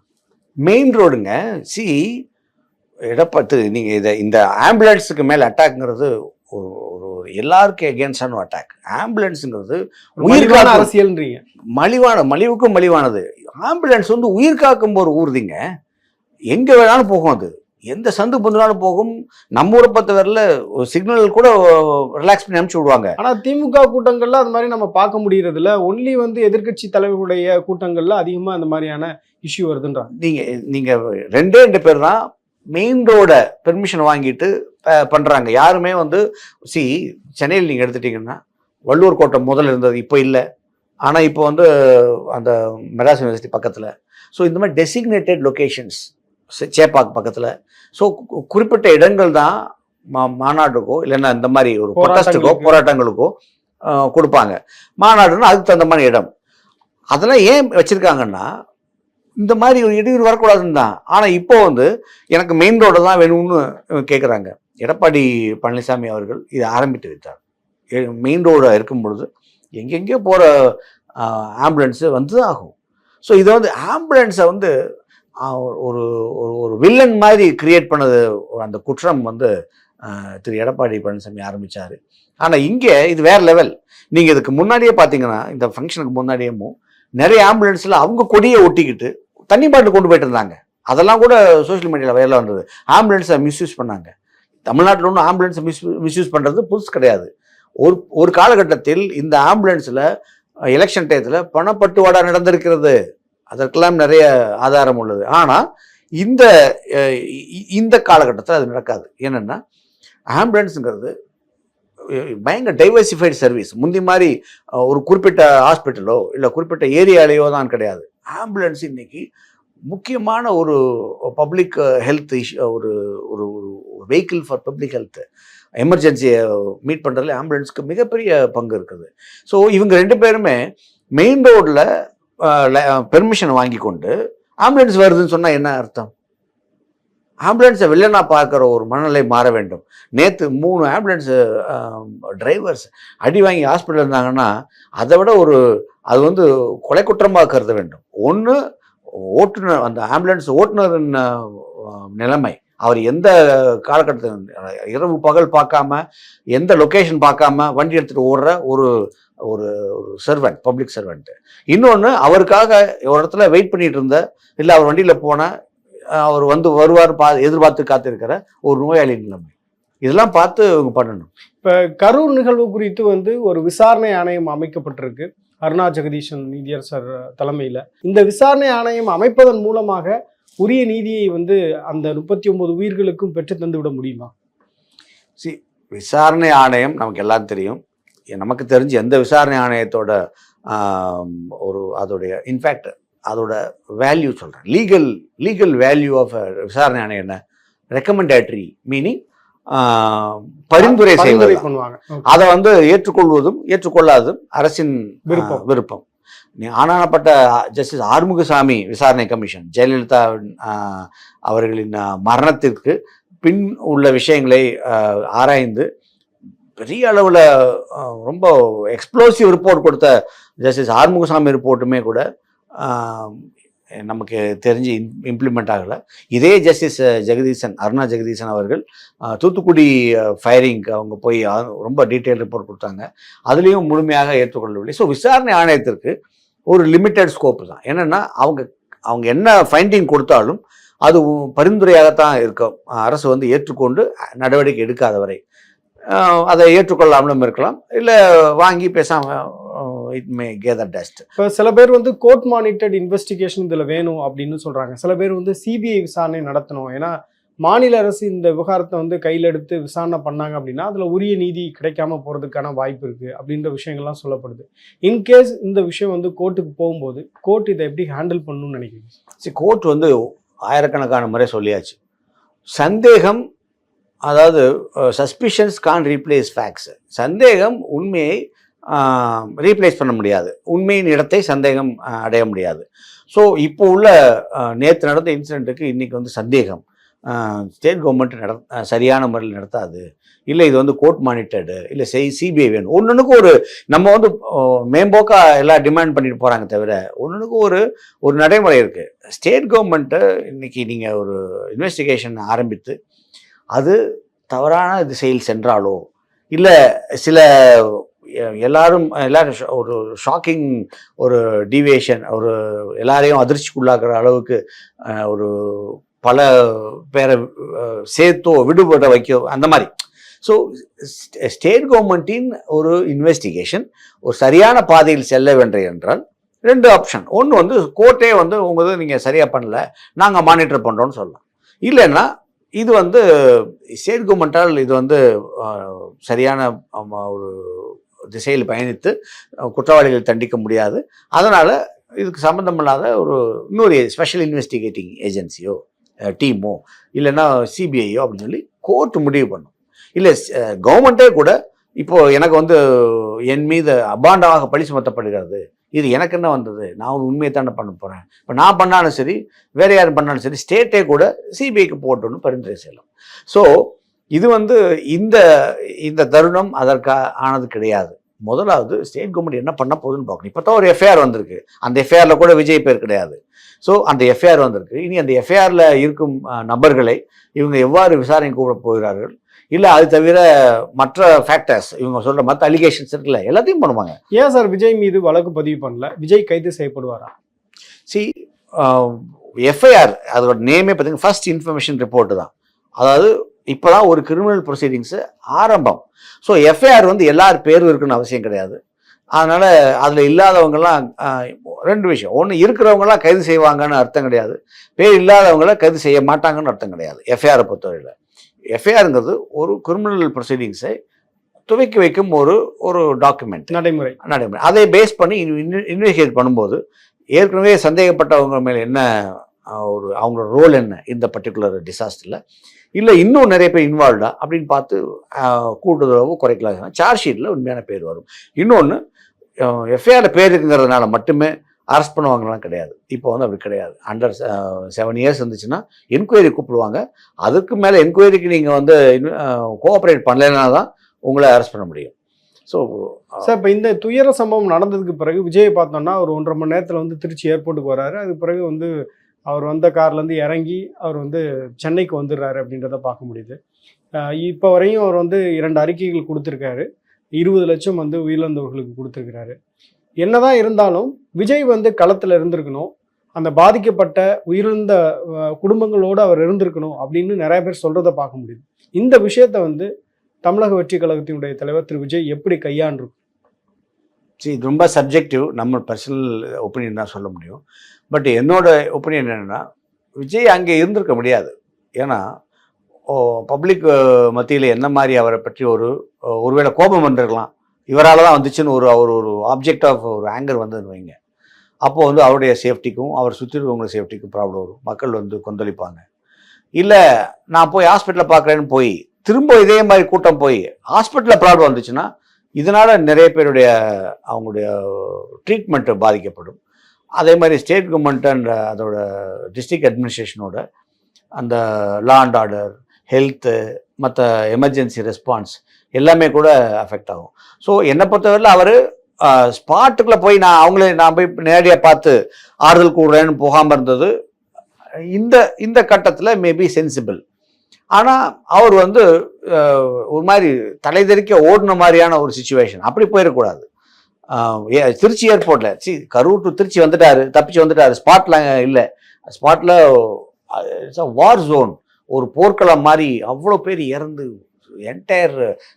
மெயின் ரோடுங்க சி இடப்பட்டு நீங்க இதை இந்த ஆம்புலன்ஸுக்கு மேல அட்டாக்ங்கிறது ஒரு ஒரு எல்லாருக்கும் எகேன்ஸ்டான அட்டாக் ஆம்புலன்ஸுங்கிறது ஒரு உயிர் மலிவான காக்கும். அரசியல்ன்றீங்க. மலிவான மலிவுக்கும் மலிவானது. ஆம்புலன்ஸ் வந்து உயிர் காக்கும் ஒரு ஊர்திங்க எங்க வேணாலும் போகும் அது. எந்த சந்து பொந்துனாலும் போகும். நம்ம ஊரை பொறுத்த வரல ஒரு சிக்னல் கூட ரிலாக்ஸ் பண்ணி அனுப்பிச்சு விடுவாங்க. ஆனா திமுக கூட்டங்கள்ல அது மாதிரி நம்ம பார்க்க முடியறது இல்ல ஒன்லி வந்து எதிர்க்கட்சி தலைவர்களுடைய கூட்டங்கள்ல அதிகமா அந்த மாதிரியான இஷ்யூ வருதுன்றாங்க நீங்க நீங்க ரெண்டே ரெண்டு பேர் தான் மெயின் ரோட பெர்மிஷன் வாங்கிட்டு அஹ், பண்றாங்க. யாருமே வந்து சி சென்னையில் நீங்க எடுத்துட்டீங்கன்னா வள்ளூர் கோட்டை முதல்ல இருந்தது இப்போ இல்லை. ஆனா இப்போ வந்து அந்த மெட்ராஸ் யூனிவர்சிட்டி பக்கத்துல. ஸோ இந்த மாதிரி டெசிக்னேட்டட் லொகேஷன்ஸ் சேப்பாக் பக்கத்துல. ஸோ குறிப்பிட்ட இடங்கள் தான் மா- மாநாட்டுக்கோ இல்லைன்னா இந்த மாதிரி ஒரு ப்ரொட்டஸ்ட்டுக்கோ போராட்டங்களுக்கு. கொடுப்பாங்க. மாநாடுன்னா அதுக்கு தகுந்த மாதிரி இடம். அதெல்லாம் ஏன் வச்சிருக்காங்கன்னா இந்த மாதிரி ஒரு இடையூறு வரக்கூடாதுன்னு தான் ஆனால் இப்போ வந்து எனக்கு மெயின் ரோடு தான் வேணும்னு கேட்குறாங்க எடப்பாடி பழனிசாமி அவர்கள் இதை ஆரம்பித்து வைத்தார். மெயின் ரோடு இருக்கும் பொழுது எங்கெங்கேயோ போகிற ஆம்புலன்ஸு வந்து ஆகும். ஸோ இதை வந்து ஆம்புலன்ஸை வந்து ஒரு ஒரு ஒரு வில்லன் மாதிரி கிரியேட் பண்ணது அந்த குற்றம் வந்து திரு எடப்பாடி பழனிசாமி ஆரம்பிச்சார். ஆனால் இங்கே இது வேற லெவல் நீங்கள் இதுக்கு முன்னாடியே பார்த்தீங்கன்னா இந்த ஃபங்க்ஷனுக்கு முன்னாடியேமும் நிறைய ஆம்புலன்ஸில் அவங்க கொடியை ஒட்டிக்கிட்டு தண்ணி பாட்டில் கொண்டு போயிட்டு இருந்தாங்க. அதெல்லாம் கூட சோஷியல் மீடியாவில் வைரலாக வந்தது. ஆம்புலன்ஸை மிஸ்யூஸ் பண்ணாங்க. தமிழ்நாட்டில் ஒன்றும் ஆம்புலன்ஸை மிஸ் மிஸ்யூஸ் பண்ணுறது புதுசு கிடையாது. ஒரு ஒரு காலகட்டத்தில் இந்த ஆம்புலன்ஸில் எலெக்ஷன் டயத்தில் பணப்பட்டுவாடா நடந்திருக்கிறது. அதற்கெல்லாம் நிறைய ஆதாரம் உள்ளது. ஆனால் இந்த இந்த காலகட்டத்தில் அது நடக்காது. என்னென்னா ஆம்புலன்ஸுங்கிறது பயங்கர டைவர்சிஃபைடு சர்வீஸ் முந்தி மாதிரி ஒரு குறிப்பிட்ட ஹாஸ்பிட்டலோ இல்லை குறிப்பிட்ட ஏரியாலேயோ தான் கிடையாது. ஆம்புலன்ஸ் இன்னைக்கு முக்கியமான ஒரு பப்ளிக் ஹெல்த் இஷ்யூ ஒரு ஒரு ஒரு வெஹிக்கிள் ஃபார் பப்ளிக் ஹெல்த்து எமர்ஜென்சியை மீட் பண்ணுறதுல ஆம்புலன்ஸுக்கு மிகப்பெரிய பங்கு இருக்குது. ஸோ இவங்க ரெண்டு பேருமே மெயின் ரோடில் பெர்மிஷன் வாங்கி கொண்டு ஆம்புலன்ஸ் வருதுன்னு சொன்னால் என்ன அர்த்தம்? ஆம்புலன்ஸை வில்லனா பார்க்குற ஒரு மனநிலை மாற வேண்டும். நேற்று மூணு ஆம்புலன்ஸ் டிரைவர்ஸ் அடி வாங்கி ஹாஸ்பிட்டல் இருந்தாங்கன்னா அதை விட ஒரு அது வந்து கொலை குற்றமாக கருத வேண்டும். ஒன்று ஓட்டுநர் அந்த ஆம்புலன்ஸ் ஓட்டுநரின் நிலைமை. அவர் எந்த காலகட்டத்தில் இரவு பகல் பார்க்காம எந்த லொக்கேஷன் பார்க்காம வண்டி எடுத்துகிட்டு ஓடுற ஒரு ஒரு ஒரு சர்வெண்ட் பப்ளிக் சர்வெண்ட் இன்னொன்று அவருக்காக ஒரு இடத்துல வெயிட் பண்ணிட்டு இருந்த இல்லை அவர் வண்டியில் போன அவர் வந்து வருவார் பா எதிர்பார்த்து காத்திருக்கிற ஒரு நோயாளி நிலைமை. இதெல்லாம் பார்த்து இவங்க பண்ணணும். இப்போ கரூர் நிகழ்வு குறித்து வந்து ஒரு விசாரணை ஆணையம் அமைக்கப்பட்டிருக்கு. அருணா ஜெகதீஷன் நீதியரசர் தலைமையில். இந்த விசாரணை ஆணையம் அமைப்பதன் மூலமாக உரிய நீதியை வந்து அந்த முப்பத்தி ஒன்பது உயிர்களுக்கும் பெற்று தந்து விட முடியுமா? சி விசாரணை ஆணையம் நமக்கு எல்லாம் தெரியும். நமக்கு தெரிஞ்சு எந்த விசாரணை ஆணையத்தோட ஒரு அதோடைய இன்ஃபேக்ட் அதோட வேல்யூ சொல்கிறேன் லீகல் லீகல் வேல்யூ ஆஃப் விசாரணை ஆணையம் என்ன? ரெக்கமெண்டேட்டரி மீனிங் பரிந்துரை செய்வது. அதை வந்து ஏற்றுக்கொள்வதும் ஏற்றுக்கொள்ளாததும் அரசின் விருப்பம். விருப்பம். நீ ஆனானப்பட்ட ஜஸ்டிஸ் ஆறுமுகசாமி விசாரணை கமிஷன் ஜெயலலிதா அவர்களின் மரணத்திற்கு பின் உள்ள விஷயங்களை ஆராய்ந்து பெரிய அளவில் ரொம்ப எக்ஸ்ப்ளோசிவ் ரிப்போர்ட் கொடுத்த ஜஸ்டிஸ் ஆறுமுகசாமி ரிப்போர்ட்டுமே கூட நமக்கு தெரிஞ்சு இம்ப்ளிமெண்ட் ஆகலை. இதே ஜஸ்டிஸ் ஜெகதீசன் அருணா ஜெகதீசன் அவர்கள் தூத்துக்குடி ஃபயரிங்க்கு அவங்க போய் ரொம்ப டீட்டெயில் ரிப்போர்ட் கொடுத்தாங்க. அதுலேயும் முழுமையாக ஏற்றுக்கொள்ளவில்லை. ஸோ விசாரணை ஆணையத்திற்கு ஒரு லிமிட்டெட் ஸ்கோப்பு தான். என்னென்னா அவங்க அவங்க என்ன ஃபைண்டிங் கொடுத்தாலும் அது பரிந்துரையாகத்தான் இருக்கும். அரசு வந்து ஏற்றுக்கொண்டு நடவடிக்கை எடுக்காத வரை. அதை ஏற்றுக்கொள்ளாமலும் இருக்கலாம். இல்லை வாங்கி பேசாமல் இட் மே கேதர் டஸ்ட் இப்போ சில பேர் வந்து கோர்ட் மானிட்டர்ட் இன்வெஸ்டிகேஷன் இதில் வேணும் அப்படின்னு சொல்கிறாங்க சில பேர் வந்து சிபிஐ விசாரணை நடத்தணும். ஏன்னா மாநில அரசு இந்த விவகாரத்தை வந்து கையில் எடுத்து விசாரணை பண்ணாங்க அப்படின்னா அதில் உரிய நீதி கிடைக்காம போகிறதுக்கான வாய்ப்பு இருக்குது அப்படின்ற விஷயங்கள்லாம் சொல்லப்படுது. இன்கேஸ் இந்த விஷயம் வந்து கோர்ட்டுக்கு போகும்போது கோர்ட் இதை எப்படி ஹேண்டில் பண்ணணும்னு நினைக்கிறீங்க? சரி கோர்ட் வந்து ஆயிரக்கணக்கான முறை சொல்லியாச்சு. சந்தேகம் அதாவது சஸ்பிஷன்ஸ் கான் ரீப்ளேஸ் ஃபேக்ட்ஸ் சந்தேகம் உண்மையை ரீப்ளேஸ் பண்ண முடியாது. உண்மையின் இடத்தை சந்தேகம் அடைய முடியாது. ஸோ இப்போ உள்ள நேற்று நடந்த இன்சிடெண்ட்டுக்கு இன்றைக்கி வந்து சந்தேகம். ஸ்டேட் கவர்மெண்ட் நட சரியான முறையில் நடத்தாது. இல்லை இது வந்து கோர்ட் மானிட்டர்டு இல்லை செய் சிபிஐ வேணும். ஒன்றுனுக்கு ஒரு நம்ம வந்து மேம்போக்காக எல்லாம் டிமாண்ட் பண்ணிட்டு போகிறாங்க தவிர ஒன்றுனுக்கு ஒரு ஒரு நடைமுறை இருக்குது ஸ்டேட் கவர்மெண்ட்டு இன்னைக்கு நீங்கள் ஒரு இன்வெஸ்டிகேஷன் ஆரம்பித்து அது தவறான திசையில் சென்றாலோ இல்லை சில எல்லாரும் எல்லாரும் ஒரு ஷாக்கிங் ஒரு டிவியேஷன் ஒரு எல்லாரையும் அதிர்ச்சிக்குள்ளாக்குற அளவுக்கு ஒரு பல பேரை சேர்த்தோ விடுபட வைக்கோ அந்த மாதிரி. ஸோ ஸ்டேட் கவர்மெண்ட்டின் ஒரு இன்வெஸ்டிகேஷன் ஒரு சரியான பாதையில் செல்ல வேண்டும் என்றால் ரெண்டு ஆப்ஷன் ஒன்று வந்து கோர்ட்டே வந்து உங்கள் நீங்கள் சரியாக பண்ணல நாங்கள் மானிட்டர் பண்ணுறோன்னு சொல்லலாம். இல்லைன்னா இது வந்து ஸ்டேட் கவர்மெண்ட்டால் இது வந்து சரியான ஒரு திசையில் பயணித்து குற்றவாளிகள் குற்றவாளிகளை தண்டிக்க முடியாது. அதனால் இதுக்கு சம்மந்தமில்லாத ஒரு இன்னொரு ஸ்பெஷல் இன்வெஸ்டிகேட்டிங் ஏஜென்சியோ டீமோ இல்லைன்னா சிபிஐயோ அப்படின்னு சொல்லி கோர்ட் முடிவு பண்ணும். இல்லை கவர்மெண்ட்டே கூட இப்போ எனக்கு வந்து என் மீது அபாண்டமாக பழி சுமத்தப்படுகிறது. இது எனக்கு என்ன வந்தது? நான் ஒரு உண்மையை தானே பண்ண போகிறேன் இப்போ நான் பண்ணாலும் சரி வேறு யார் பண்ணாலும் சரி ஸ்டேட்டே கூட சிபிஐக்கு போட்டோன்னு பரிந்துரை செய்யலாம். ஸோ இது வந்து இந்த இந்த தருணம் அதற்கா ஆனது கிடையாது. முதலாவது ஸ்டேட் கவர்மெண்ட் என்ன பண்ண போகுதுன்னு பார்க்கணும். இப்போ தான் ஒரு எஃப்ஐஆர் வந்திருக்கு. அந்த எஃப்ஐஆரில் கூட விஜய் பேர் கிடையாது. ஸோ அந்த எஃப்ஐஆர் வந்திருக்கு. இனி அந்த எஃப்ஐஆரில் இருக்கும் நபர்களை இவங்க எவ்வாறு விசாரணை கூப்பிட போகிறார்கள்? இல்லை அது தவிர மற்ற ஃபேக்டர்ஸ் இவங்க சொல்கிற மற்ற அலிகேஷன்ஸ் இருக்குல்ல எல்லாத்தையும் பண்ணுவாங்க. ஏன் சார் விஜய் மீது வழக்கு பதிவு பண்ணல? விஜய் கைது செய்யப்படுவாரா? சி எஃப்ஐஆர் அதோட நேமே பார்த்தீங்கன்னா ஃபர்ஸ்ட் இன்ஃபர்மேஷன் ரிப்போர்ட் தான். அதாவது இப்போ தான் ஒரு கிரிமினல் ப்ரொசீடிங்ஸு ஆரம்பம். ஸோ எஃப்ஐஆர் வந்து எல்லார் பேரும் இருக்குன்னு அவசியம் கிடையாது. அதனால் அதில் இல்லாதவங்கெல்லாம் ஆஹ், ரெண்டு விஷயம். ஒன்று இருக்கிறவங்களாம் கைது செய்வாங்கன்னு அர்த்தம் கிடையாது. பேர் இல்லாதவங்கள கைது செய்ய மாட்டாங்கன்னு அர்த்தம் கிடையாது எஃப்ஐஆரை பொறுத்தவரையில். எஃப்ஐஆருங்கிறது ஒரு கிரிமினல் ப்ரொசீடிங்ஸை துவக்கி வைக்கும் ஒரு ஒரு டாக்குமெண்ட் நடைமுறை. நடைமுறை. அதை பேஸ் பண்ணி இன்வெஸ்டிகேட் பண்ணும்போது ஏற்கனவே சந்தேகப்பட்டவங்க மேலே என்ன ஒரு அவங்களோட ரோல் என்ன இந்த பர்டிகுலர் டிசாஸ்டரில் இல்லை இன்னும் நிறைய பேர் இன்வால்வ்டா அப்படின்னு பார்த்து கூட்டுறவு குறைக்கலாம். சார்ஜ் ஷீட்டில் உண்மையான பேர் வரும். இன்னொன்று எஃப்ஐஆரில் பேர் இருக்குங்கிறதுனால மட்டுமே அரெஸ்ட் பண்ணுவாங்கலாம் கிடையாது. இப்போ வந்து அப்படி கிடையாது. அண்டர் செவன் இயர்ஸ் இருந்துச்சுன்னா என்கொயரி கூப்பிடுவாங்க. அதுக்கு மேலே என்கொயரிக்கு நீங்கள் வந்து uh, கோஆப்ரேட் பண்ணலைன்னா தான் உங்களை அரெஸ்ட் பண்ண முடியும். ஸோ சார் இப்போ இந்த துயர சம்பவம் நடந்ததுக்கு பிறகு விஜயை பார்த்தோம்னா ஒரு ஒன்றரை மணி நேரத்தில் வந்து திருச்சி ஏர்போர்ட்டுக்கு வராரு. அதுக்கு பிறகு வந்து அவர் வந்த கார்லேருந்து இறங்கி அவர் வந்து சென்னைக்கு வந்துடுறாரு அப்படின்றத பார்க்க முடியுது. இப்போ வரையும் அவர் வந்து இரண்டு அறிக்கைகள் கொடுத்துருக்காரு. இருபது லட்சம் வந்து உயிரிழந்தவர்களுக்கு கொடுத்துருக்கிறாரு. என்னதான் இருந்தாலும் விஜய் வந்து களத்தில் இருந்திருக்கணும். அந்த பாதிக்கப்பட்ட உயிரிழந்த குடும்பங்களோடு அவர் இருந்திருக்கணும் அப்படின்னு நிறைய பேர் சொல்கிறத பார்க்க முடியுது. இந்த விஷயத்தை வந்து தமிழக வெற்றி கழகத்தினுடைய தலைவர் திரு. விஜய் எப்படி கையாண்டு சரி இது ரொம்ப சப்ஜெக்டிவ் நம்ம பர்சனல் ஒப்பீனியன் தான் சொல்ல முடியும். பட் என்னோட ஒப்பீனியன் என்னென்னா விஜய் அங்கே இருந்திருக்க முடியாது. ஏன்னா பப்ளிக் மத்தியில் என்ன மாதிரி அவரை பற்றி ஒரு ஒருவேளை கோபம் வந்திருக்கலாம். இவரால் தான் வந்துச்சுன்னு ஒரு அவர் ஒரு ஆப்ஜெக்ட் ஆஃப் ஒரு ஆங்கர் வந்ததுன்னு வைங்க. அப்போது வந்து அவருடைய சேஃப்டிக்கும் அவர் சுற்றி இருக்கவங்க சேஃப்டிக்கும் ப்ராப்ளம் வரும். மக்கள் வந்து கொந்தளிப்பாங்க. இல்லை நான் போய் ஹாஸ்பிட்டலில் பார்க்குறேன்னு போய் திரும்ப இதே மாதிரி கூட்டம் போய் ஹாஸ்பிட்டலில் ப்ராப்ளம் வந்துச்சுன்னா இதனால் நிறைய பேருடைய அவங்களுடைய ட்ரீட்மெண்ட்டு பாதிக்கப்படும். அதே மாதிரி ஸ்டேட் கவர்மெண்ட் அண்ட் அதோட டிஸ்ட்ரிக்ட் அட்மினிஸ்ட்ரேஷனோட அந்த லா அண்ட் ஆர்டர் ஹெல்த்து மற்ற எமர்ஜென்சி ரெஸ்பான்ஸ் எல்லாமே கூட அஃபெக்ட் ஆகும். ஸோ என்னை பொறுத்தவரையில் அவர் ஸ்பாட்டுக்குள்ளே போய் நான் அவங்களே நான் போய் நேரடியாக பார்த்து ஆறுதல் கூடுறேன்னு போகாமல் இருந்தது. இந்த இந்த கட்டத்தில் மேபி சென்சிபிள் ஆனால் அவர் வந்து ஒரு மாதிரி தலைதெறிக்க ஓடின மாதிரியான ஒரு சுச்சுவேஷன் அப்படி போயிடக்கூடாது. ஏ- திருச்சி ஏர்போர்ட்டில் சி கரூர் டு திருச்சி வந்துட்டாரு தப்பிச்சு வந்துட்டாரு ஸ்பாட்ல இல்லை. ஸ்பாட்டில் வார் ஜோன் ஒரு போர்க்களம் மாதிரி அவ்வளோ பேர் இறந்து என்டையர்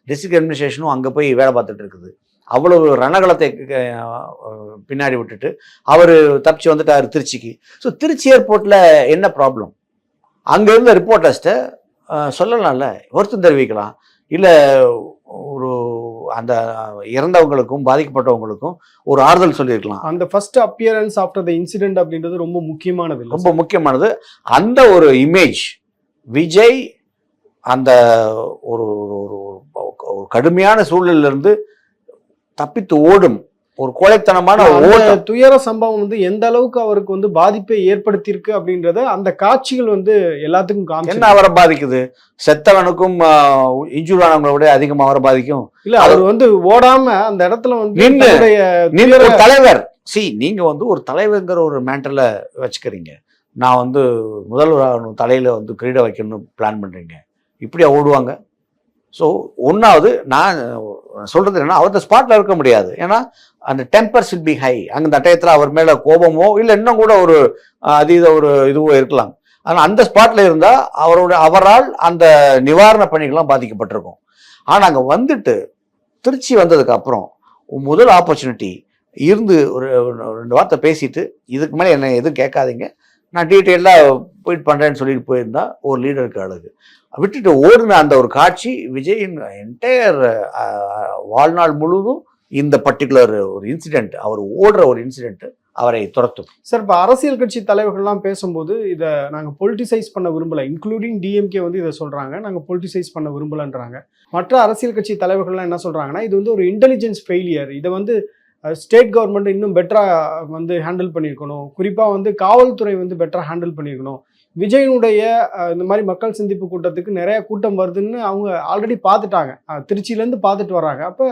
டிஸ்ட்ரிக்ட் அட்மினிஸ்ட்ரேஷனும் அங்கே போய் வேலை பார்த்துட்டு இருக்குது. அவ்வளவு ரணகலத்தை பின்னாடி விட்டுட்டு அவர் தப்பிச்சு வந்துட்டாரு திருச்சிக்கு. ஸோ திருச்சி ஏர்போர்ட்டில் என்ன ப்ராப்ளம் அங்கே இருந்த ரிப்போர்ட்டர்ஸ்ட்டை சொல்லலாம்ல வருத்தம் தெரிவிக்கலாம். இல்லை ஒரு அந்த இறந்தவங்களுக்கும் பாதிக்கப்பட்டவங்களுக்கும் ஒரு ஆறுதல் சொல்லியிருக்கலாம். அந்த first appearance after the incident அப்படின்றது ரொம்ப முக்கியமானது ரொம்ப முக்கியமானது. அந்த ஒரு இமேஜ் விஜய் அந்த ஒரு ஒரு- ஒரு கடுமையான சூழல்ல இருந்து தப்பித்து ஓடும். ஒரு கோழைத்தனமான துயர சம்பவம் வந்து எந்த அளவுக்கு அவருக்கு வந்து பாதிப்பை ஏற்படுத்தியிருக்கு அப்படின்றத அந்த காட்சிகள் வந்து எல்லாத்துக்கும் என்ன காமிச்சு அவரை பாதிக்குது? செத்தவனுக்கும் இன்ஜூர் ஆனவங்களை விட அதிகமா அவரை பாதிக்கும். இல்ல அவர் வந்து ஓடாம அந்த இடத்துல வந்து தலைவர். சி நீங்க வந்து ஒரு தலைவர்ங்கிற ஒரு மேட்டர்ல வச்சுக்கிறீங்க. நான் வந்து முதல்வர் தலையில வந்து கிரீட வைக்கணும்னு பிளான் பண்றீங்க. இப்படியா ஓடுவாங்க? ஸோ ஒன்றாவது நான் சொல்கிறது என்னென்னா அவர்கிட்ட ஸ்பாட்டில் இருக்க முடியாது. ஏன்னா அந்த டெம்பர் ஷுட் பி ஹை அந்த டயத்தில் அவர் மேலே கோபமோ இல்லை இன்னும் கூட ஒரு அதீத ஒரு இதுவோ இருக்கலாம். ஆனால் அந்த ஸ்பாட்டில் இருந்தால் அவரோட அவரால் அந்த நிவாரண பணிகள்லாம் பாதிக்கப்பட்டிருக்கும். ஆனால் அங்கே வந்துட்டு திருச்சி வந்ததுக்கு அப்புறம் முதல் ஆப்பர்ச்சுனிட்டி இருந்து ஒரு ரெண்டு வார்த்தை பேசிட்டு இதுக்கு மேலே என்ன எதுவும் கேட்காதீங்க. நான் டீட்டெயிலாக போயிட்டு பண்ணுறேன்னு சொல்லிட்டு போயிருந்தா ஒரு லீடருக்கு அழகு. விட்டுட்டு ஓடுன அந்த ஒரு காட்சி விஜயின் என்டையர் வாழ்நாள் முழுவதும் இந்த பர்டிகுலர் ஒரு இன்சிடெண்ட் அவர் ஓடுற ஒரு இன்சிடென்ட் அவரை துரத்தும். சார் இப்போ அரசியல் கட்சி தலைவர்கள்லாம் பேசும்போது இதை நாங்கள் பொலிட்டிசைஸ் பண்ண விரும்பலை. இன்க்ளூடிங் டிஎம்கே வந்து இதை சொல்கிறாங்க நாங்கள் பொலிட்டிசைஸ் பண்ண விரும்பலைன்றாங்க. மற்ற அரசியல் கட்சி தலைவர்கள்லாம் என்ன சொல்கிறாங்கன்னா இது வந்து ஒரு இன்டெலிஜென்ஸ் ஃபெயிலியர் இதை வந்து ஸ்டேட் கவர்மெண்ட் இன்னும் பெட்டராக வந்து ஹேண்டில் பண்ணியிருக்கணும். குறிப்பாக வந்து காவல்துறை வந்து பெட்டராக ஹேண்டில் பண்ணியிருக்கணும். விஜயனுடைய இந்த மாதிரி மக்கள் சந்திப்பு கூட்டத்துக்கு நிறைய கூட்டம் வருதுன்னு அவங்க ஆல்ரெடி பார்த்துட்டாங்க. திருச்சியிலேருந்து பார்த்துட்டு வராங்க. அப்போ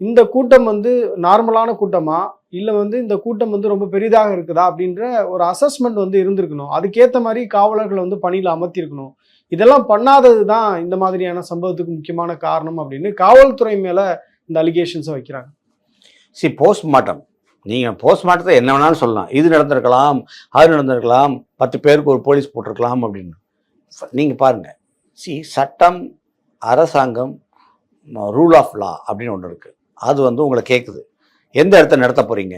இந்த கூட்டம் வந்து நார்மலான கூட்டமா? இல்லை வந்து இந்த கூட்டம் வந்து ரொம்ப பெரிதாக இருக்குதா? அப்படின்ற ஒரு அசஸ்மெண்ட் வந்து இருந்திருக்கணும். அதுக்கேற்ற மாதிரி காவலர்களை வந்து பணியில் அமர்த்தியிருக்கணும் இதெல்லாம் பண்ணாதது தான் இந்த மாதிரியான சம்பவத்துக்கு முக்கியமான காரணம் அப்படின்னு காவல்துறை மேலே இந்த அலிகேஷன்ஸை வைக்கிறாங்க. சி போஸ்ட்மார்ட்டம் நீங்கள் போஸ்ட்மார்ட்டத்தை என்ன வேணாலும் சொல்லலாம். இது நடந்திருக்கலாம் அது நடந்திருக்கலாம் பத்து பேருக்கு ஒரு போலீஸ் போட்டிருக்கலாம் அப்படின்னு. நீங்கள் பாருங்கள் சி சட்டம் அரசாங்கம் ரூல் ஆஃப் லா அப்படின்னு ஒன்று இருக்குது அது வந்து உங்களை கேட்குது எந்த இடத்த நடத்த போகிறீங்க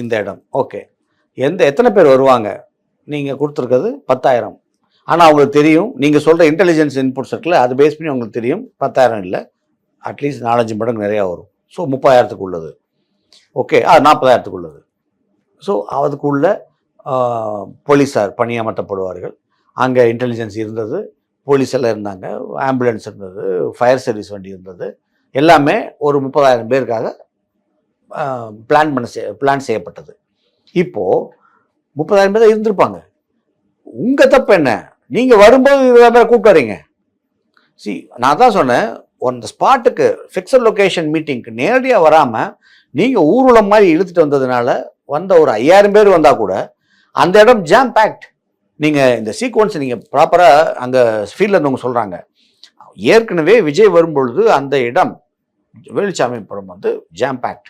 இந்த இடம். ஓகே எந்த எத்தனை பேர் வருவாங்க? நீங்கள் கொடுத்துருக்கிறது பத்தாயிரம். ஆனால் அவங்களுக்கு தெரியும். நீங்கள் சொல்கிற இன்டெலிஜென்ஸ் இன்புட்ஸ் இருக்குல்ல அது பேஸ் பண்ணி அவங்களுக்கு தெரியும். பத்தாயிரம் இல்லை. அட்லீஸ்ட் நாலஞ்சு மடங்கு நிறையா வரும். ஸோ முப்பாயிரத்துக்கு உள்ளது. ஓகே ஆ நாற்பதாயிரத்துக்குள்ளது ஸோ அதுக்குள்ள போலீஸார் பணியமர்த்தப்படுவார்கள். அங்கே இன்டெலிஜென்ஸ் இருந்தது போலீஸ் எல்லாம் இருந்தாங்க ஆம்புலன்ஸ் இருந்தது ஃபயர் சர்வீஸ் வண்டி இருந்தது. எல்லாமே ஒரு முப்பதாயிரம் பேருக்காக பிளான் பண்ண செய் பிளான் செய்யப்பட்டது. இப்போது முப்பதாயிரம் பேர் தான் இருந்திருப்பாங்க. உங்கள் தப்பு என்ன? நீங்கள் வரும்போது இவ்வளோ பேரை கூப்பிட்டு வரீங்க சி நான் தான் சொன்னேன் அந்த ஸ்பாட்டுக்கு ஃபிக்ஸட் லொக்கேஷன் மீட்டிங்க்கு நேரடியாக வராமல் நீங்கள் ஊர்வலம் மாதிரி இழுத்துட்டு வந்ததுனால வந்த ஒரு ஐயாயிரம் பேர் வந்தால் கூட அந்த இடம் ஜாம் பேக்ட் நீங்கள் இந்த சீக்வன்ஸ் நீங்கள் ப்ராப்பராக அங்கே ஃபீல்டில் இருந்தவங்க சொல்கிறாங்க ஏற்கனவே விஜய் வரும்பொழுது அந்த இடம் வேலுச்சாமிபுரம் வந்து ஜாம் பேக்ட்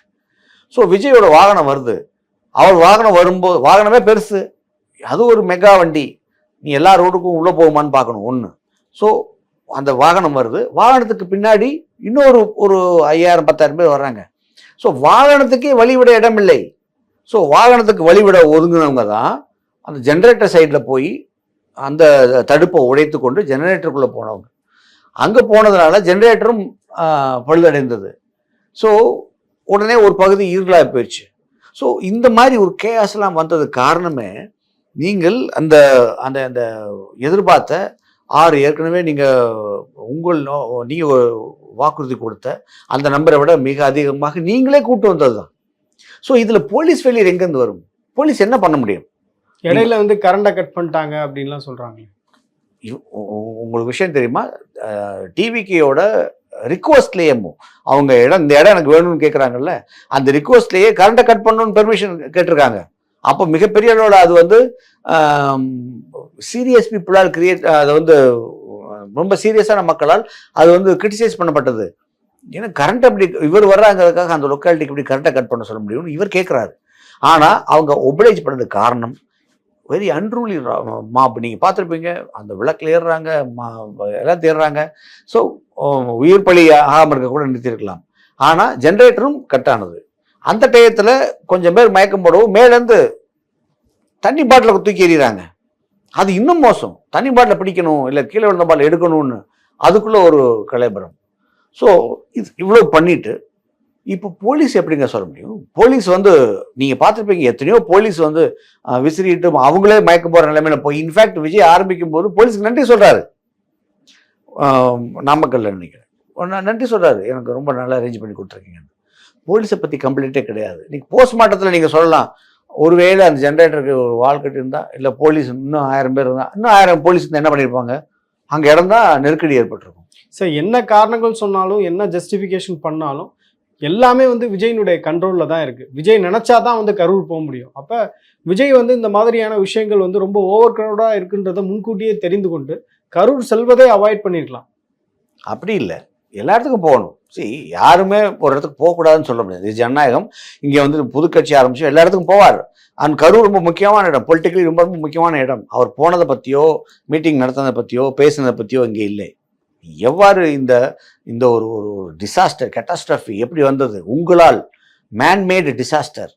ஸோ விஜயோட வாகனம் வருது. அவர் வாகனம் வரும்போது வாகனமே பெருசு. அது ஒரு மெகா வண்டி. நீ எல்லா ரோடுக்கும் உள்ளே போகுமான்னு பார்க்கணும் ஒன்று ஸோ அந்த வாகனம் வருது. வாகனத்துக்கு பின்னாடி இன்னொரு ஒரு ஐயாயிரம் பத்தாயிரம் பேர் வர்றாங்க. ஸோ வாகனத்துக்கே வழிவிட இடம் இல்லை ஸோ வாகனத்துக்கு வழிவிட ஒதுங்கினவங்க தான் அந்த ஜென்ரேட்டர் சைடில் போய் அந்த தடுப்பை உடைத்து கொண்டு ஜெனரேட்டருக்குள்ளே போனவங்க. அங்கே போனதுனால ஜென்ரேட்டரும் பழுதடைந்தது. ஸோ உடனே ஒரு பகுதி இருளாக போயிடுச்சு. ஸோ இந்த மாதிரி ஒரு கேஸ்லாம் வந்தது காரணமே நீங்கள் அந்த அந்த அந்த எதிர்பார்த்த ஆறு ஏற்கனவே நீங்கள் உங்கள் நீங்கள் வாக்குறுதி கொடுத்த அந்த நம்பரை விட மிக அதிகமாக நீங்களே கூட்டு வந்தது தான் ஸோ இதில் போலீஸ் ஃபெயிலியர் எங்கேருந்து வரும்? போலீஸ் என்ன பண்ண முடியும்? இடையில வந்து கரண்டை கட் பண்ணிட்டாங்க அப்படின்லாம் உ- உங்களுக்கு விஷயம் தெரியுமா? டிவிகேயோட ரிக்வஸ்ட்லேயே அவங்க இடம் இந்த இடம் எனக்கு வேணும்னு கேட்குறாங்கல்ல அந்த ரிக்வஸ்ட்லேயே கரண்ட்டை கட் பண்ணணும்னு பெர்மிஷன் கேட்டிருக்காங்க. அப்போ மிகப்பெரிய அளவில் அது வந்து சீரியஸ் பீப்புளால் கிரியேட் அது வந்து ரொம்ப சீரியஸான மக்களால் அது வந்து கிரிட்டிசைஸ் பண்ணப்பட்டது. ஏன்னா கரண்ட் அப்படி இவர் வர்றாங்கிறதுக்காக அந்த லொக்காலிட்டிக்கு இப்படி கரண்ட்டை கட் பண்ண சொல்ல முடியும்னு இவர் கேட்குறாரு ஆனால் அவங்க ஒபலைஸ் பண்ணதுக்கு காரணம் வெரி அன்ரூலி மாப் நீங்கள் பார்த்துருப்பீங்க அந்த விளக்கில் ஏறுறாங்க மா எல்லாம் தேடுறாங்க ஸோ உயிர் பலி ஆகாமல் இருக்க கூட நிறுத்தியிருக்கலாம் ஆனால் ஜென்ரேட்டரும் கட்டானது அந்த டயத்தில் கொஞ்சம் பேர் மயக்கம் போடவும் மேலேருந்து தண்ணி பாட்டில் தூக்கி எறிகிறாங்க. அது இன்னும் மோசம். தனி பாட்டில் பிடிக்கணும் இல்லை கீழே விழுந்த பாட்டில் எடுக்கணும்னு அதுக்குள்ளே ஒரு கலைபரம் ஸோ இது இவ்வளோ பண்ணிட்டு இப்போ போலீஸ் எப்படிங்க சொல்ல முடியும்? போலீஸ் வந்து நீங்கள் பார்த்துருப்பீங்க எத்தனையோ போலீஸ் வந்து விசிறிட்டு அவங்களே மயக்க போகிற நிலைமையில போய் இன்ஃபேக்ட் விஜய் ஆரம்பிக்கும் போது போலீஸ்க்கு நன்றி சொல்கிறாரு நாமக்கல்ல நினைக்கிறேன். நன்றி சொல்கிறாரு எனக்கு ரொம்ப நல்லா அரேஞ்ச் பண்ணி கொடுத்துருக்கீங்க போலீஸை பற்றி கம்ப்ளைண்ட்டே கிடையாது. நீங்கள் போஸ்ட்மார்ட்டத்தில் நீங்கள் சொல்லலாம். ஒருவேளை அந்த ஜென்ரேட்டருக்கு ஒரு வால் கட்டி இருந்தால் இல்லை போலீஸ் இன்னும் ஆயிரம் பேர் இருந்தால் இன்னும் ஆயிரம் போலீஸ் என்ன பண்ணியிருப்பாங்க? அங்கே இறந்தா நெருக்கடி ஏற்பட்டிருக்கும். சார் என்ன காரணங்கள் சொன்னாலும் என்ன ஜஸ்டிஃபிகேஷன் பண்ணாலும் எல்லாமே வந்து விஜயினுடைய கண்ட்ரோலில் தான் இருக்கு. விஜய் நினைச்சா தான் வந்து கரூர் போக முடியும். அப்போ விஜய் வந்து இந்த மாதிரியான விஷயங்கள் வந்து ரொம்ப ஓவர் க்ரௌடாக இருக்குன்றதை முன்கூட்டியே தெரிந்து கொண்டு கரூர் செல்வதை அவாய்ட் பண்ணியிருக்கலாம் அப்படி இல்லை. எல்லா இடத்துக்கும் போகணும். சரி யாருமே ஒரு இடத்துக்கு போகக்கூடாதுன்னு சொல்ல முடியாது. இது ஜனநாயகம். இங்கே வந்து புது கட்சி ஆரம்பிச்சு எல்லா இடத்துக்கும் போவார். அண்ட் கரூர் ரொம்ப முக்கியமான இடம். பொலிட்டிக்கலி ரொம்ப ரொம்ப முக்கியமான இடம். அவர் போனதை பற்றியோ மீட்டிங் நடத்தினதை பற்றியோ பேசினதை பற்றியோ இங்கே இல்லை. எவ்வாறு இந்த இந்த ஒரு ஒரு டிசாஸ்டர் கெட்டாஸ்ட்ரஃபி எப்படி வந்தது? உங்களால் manmade disaster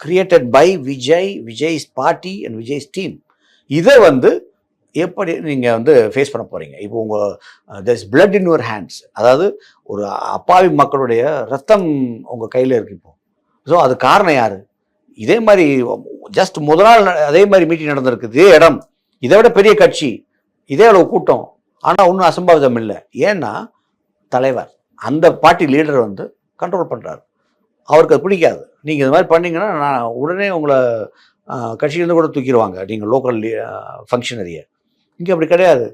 created by Vijay Vijay's party and Vijay's team இதை வந்து எப்படி நீங்கள் வந்து ஃபேஸ் பண்ண போகிறீங்க இப்போ உங்கள் thus blood in your hands அதாவது ஒரு அப்பாவி மக்களுடைய ரத்தம் உங்கள் கையில் இருக்கு இப்போ. ஸோ அது காரணம் யார்? இதே மாதிரி ஜஸ்ட் முதல் நாள் அதே மாதிரி மீட்டிங் நடந்திருக்கு இதே இடம். இதை விட பெரிய கட்சி. இதே அளவு கூட்டம். ஆனால் ஒன்றும் அசம்பாவிதம் இல்லை. ஏன்னா தலைவர் அந்த பார்ட்டி லீடர் வந்து கண்ட்ரோல் பண்ணுறாரு அவருக்கு அது பிடிக்காது. நீங்கள் இது மாதிரி பண்ணீங்கன்னா நான் உடனே உங்களை கட்சியிலேருந்து கூட தூக்கிடுவாங்க. நீங்கள் லோக்கல் ஃபங்க்ஷனரியை இங்கே அப்படி கிடையாது.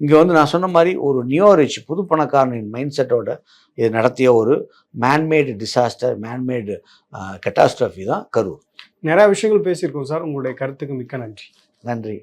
இங்கே வந்து நான் சொன்ன மாதிரி ஒரு நியோ ரிச் புது பணக்காரனின் மைண்ட் செட்டோட இது நடத்திய ஒரு மேன்மேடு டிசாஸ்டர் மேன்மேடு கெட்டாஸ்ட்ரஃபி தான் கரூர். நிறைய விஷயங்கள் பேசியிருக்கோம் சார். உங்களுடைய கருத்துக்கு மிக்க நன்றி. நன்றி.